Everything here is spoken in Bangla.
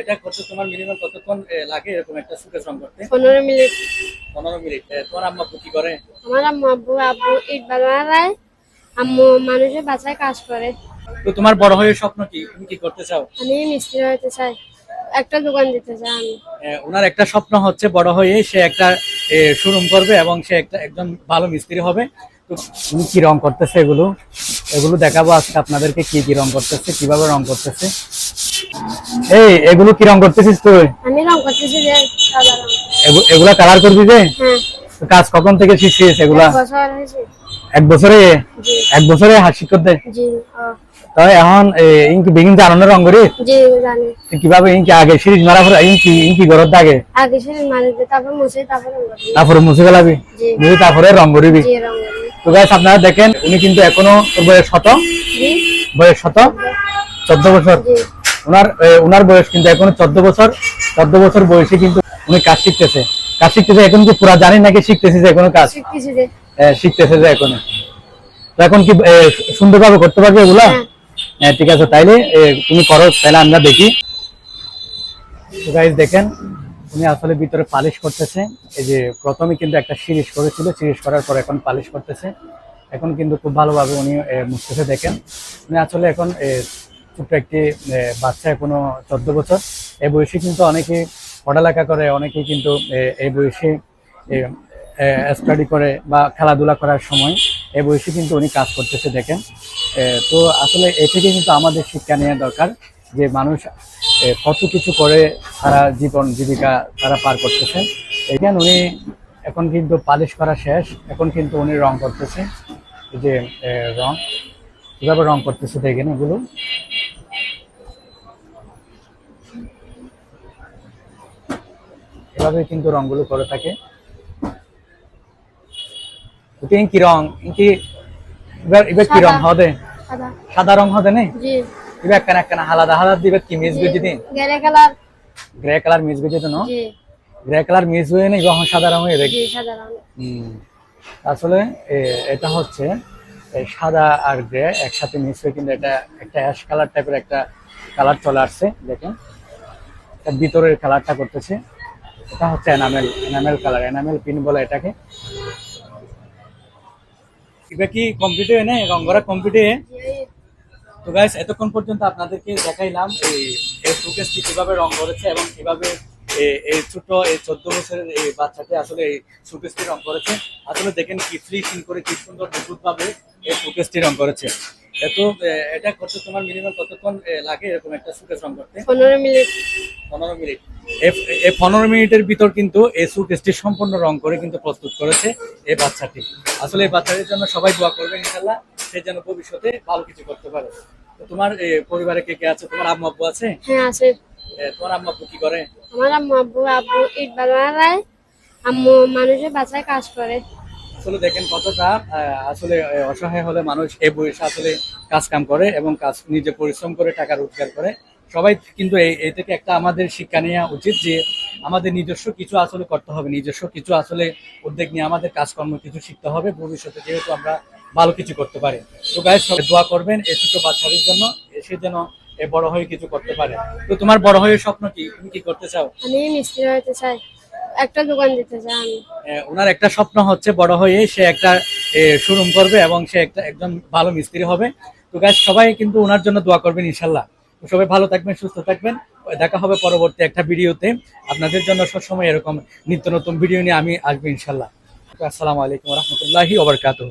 এটা করতে তোমার মিনিমাম কতক্ষণ লাগে এরকম একটা সুকেস রং করতে? পনেরো মিনিট। পনেরো মিনিট। তোমার আম্মা কি করে? আমার আম্মু আব্বু আব্বু ইট বানায় আম্মু মানুষের বাসায় কাজ করে। তো তোমার বড় হয়ে স্বপ্ন কি? তুমি কি করতে চাও? আমি মিস্ত্রি হতে চাই। একটা দোকান দিতে চাই আমি। ওনার একটা স্বপ্ন হচ্ছে বড় হয়ে সে একটা শোরুম করবে এবং সে একটা একজন ভালো মিস্ত্রি হবে। তো তুমি কি রং করতেছে এগুলো? এগুলো দেখাবো আজকে আপনাদেরকে কি কি রং করতেছে কীভাবে রং করতেছে। এই এগুলো কি রং করতেছিস তুই? আমি রং করতেছি যে সাদা রং। এগু- এগুলা কালার করবি যে? হ্যাঁ। কাজ কখন থেকে শিখছিস এগুলা? এক বছর হয়েছে। এক বছরে? এক বছরে হাত ও, তাই এখন ইনকি বেগিন জানানো রং করি জি জানি। তুই কীভাবে ইনকি আগে সিরিজ মারা পরে ইনকি ইনকি ঘরের দাগে? আগে সে মারিতে তারপর মুছে তারপর রং করবি। তারপরে মুছে গেলাবি জি। মুছে তারপরে রং করিবি? জি রং করবি। তো গাইস আপনারা দেখেন উনি কিন্তু এখনও বয়স শত জি। বয়স শত চোদ্দ বছর। জি। ওনার ওনার বয়স কিন্তু এখনও চোদ্দ বছর চোদ্দ বছর বয়সে কিন্তু উনি কাজ শিখতেছে। কাজ শিখতেছে এখন কি পুরা জানি নাকি শিখতেছে যে এখনও কাজ? শিখতেছি যে। এখনও। তো এখন কি সুন্দরভাবে করতে পারবে এগুলা? হ্যাঁ। ঠিক আছে তাইলে তুমি করো তাহলে আমরা দেখি। গাইজ দেখেন উনি আসলে ভিতরে পালিশ করতেছে। এই যে প্রথমে কিন্তু একটা সিরিজ করেছিল সিরিজ করার পর এখন পালিশ করতেছে। এখন কিন্তু খুব ভালোভাবে উনি মুছতেছে দেখেন। উনি আসলে এখন ছোট্ট একটি বাচ্চা এখনও চোদ্দ বছর। এই বয়সে কিন্তু অনেকে পড়ালেখা করে অনেকে কিন্তু এই বয়সে স্টাডি করে বা খেলাধুলা করার সময় এই বয়সে কিন্তু উনি কাজ করতেছে, দেখেন। তো আসলে এ থেকে কিন্তু আমাদের শিক্ষা নেওয়া দরকার যে মানুষ কত কিছু করে সারা জীবন জীবিকা তারা পার করতেছেন এখানে উনি এখন কিন্তু পালিশ করা শেষ, এখন কিন্তু উনি রং করতেছে। যে রং, কীভাবে রং করতেছে দেখেন এগুলো। এভাবে কিন্তু রংগুলো করে থাকে। ওকে কি রং কি এবার এবার কি রং হবে? সাদা। রং হবে না? এবার একখানা একখানা হালাদা হালাদা দিবে কি মিস গুজি দিন? Grey colour. Grey colour miss Guji ji. Grey colour miss হয়ে নেই যখন সাদা রং হয়ে দেখি। আসলে এটা হচ্ছে সাদা আর গ্রে একসাথে মিক্স হয়ে কিন্তু এটা একটা অ্যাশ কালার টাইপের একটা কালার চলে আসছে দেখেন। ভিতরের কালারটা করতেছে। এটা হচ্ছে enamel enamel colour enamel pin বলে এটাকে। এটা কি কমপ্লিট হয়ে নেই রং করা তো গাইস এতক্ষণ পর্যন্ত আপনাদেরকে দেখাইলাম এই এই শোকেসটি কীভাবে রং করেছে এবং কীভাবে এই ছোট, এই চোদ্দ বছরের এই বাচ্চাটি আসলে এই শোকেসটি রং করেছে। আসলে দেখেন কি ফ্লিশিং করে কি সুন্দর নিখুঁত ভাবে এই শোকেসটি রং করেছে। এত এটা করতে তোমার মিনিমাম কতক্ষণ লাগে এরকম একটা শোকেস রং করতে? পনেরো মিনিট। এই পনেরো মিনিটের ভিতর কিন্তু এই সুকেসটি সম্পূর্ণ রং করে কিন্তু প্রস্তুত করেছে এই বাচ্চাটি। আসলে এই বাচ্চাটির জন্য সবাই দোয়া করবে ইনশাল্লাহ সে যেন ভবিষ্যতে ভালো কিছু করতে পারে। তোমার পরিবারে কে কে আছে? তোমার আম্মা আব্বু আছে? হ্যাঁ আছে। তোমার আম্মা আব্বু কি করে? আমার আম্মু আব্বু আব্বু ইট বানায় আম্মু মানুষের বাসায় কাজ করে। আসলে দেখেন কতটা আসলে অসহায় হলে মানুষ এই বয়সে আসলে কাজ কাম করে এবং কাজ নিজে পরিশ্রম করে টাকা রোজগার করে। সবাই কিন্তু এই এই থেকে একটা আমাদের শিক্ষা নেওয়া উচিত যে আমাদের নিজস্ব কিছু আসলে করতে হবে নিজস্ব কিছু আসলে উদ্যোগ নিয়ে আমাদের কাজকর্ম কিছু শিখতে হবে ভবিষ্যতে যেহেতু আমরা ভালো কিছু করতে পারি। তো গায়ে সবাই দোয়া করবেন এই ছোট বাচ্চাদের জন্য সে যেন এ বড় হয়ে কিছু করতে পারে। তো তোমার বড় হয়ে স্বপ্ন কি? তুমি কি করতে চাও? আমি মিস্ত্রি হতে চাই। একটা দোকান দিতে চাই আমি। ওনার একটা স্বপ্ন হচ্ছে বড় হয়ে সে একটা শোরুম করবে এবং সে একটা একজন ভালো মিস্ত্রি হবে। তো গাছ সবাই কিন্তু ওনার জন্য দোয়া করবেন ইনশাল্লাহ। সবাই ভালো থাকবেন, সুস্থ থাকবেন। দেখা হবে পরবর্তী একটা ভিডিওতে। আপনাদের জন্য সবসময় এরকম নিত্য নতুন ভিডিও নিয়ে আমি আসব ইনশাল্লাহ আসসালামু আলাইকুম রহমতুল্লাহি ওবরকাতুহ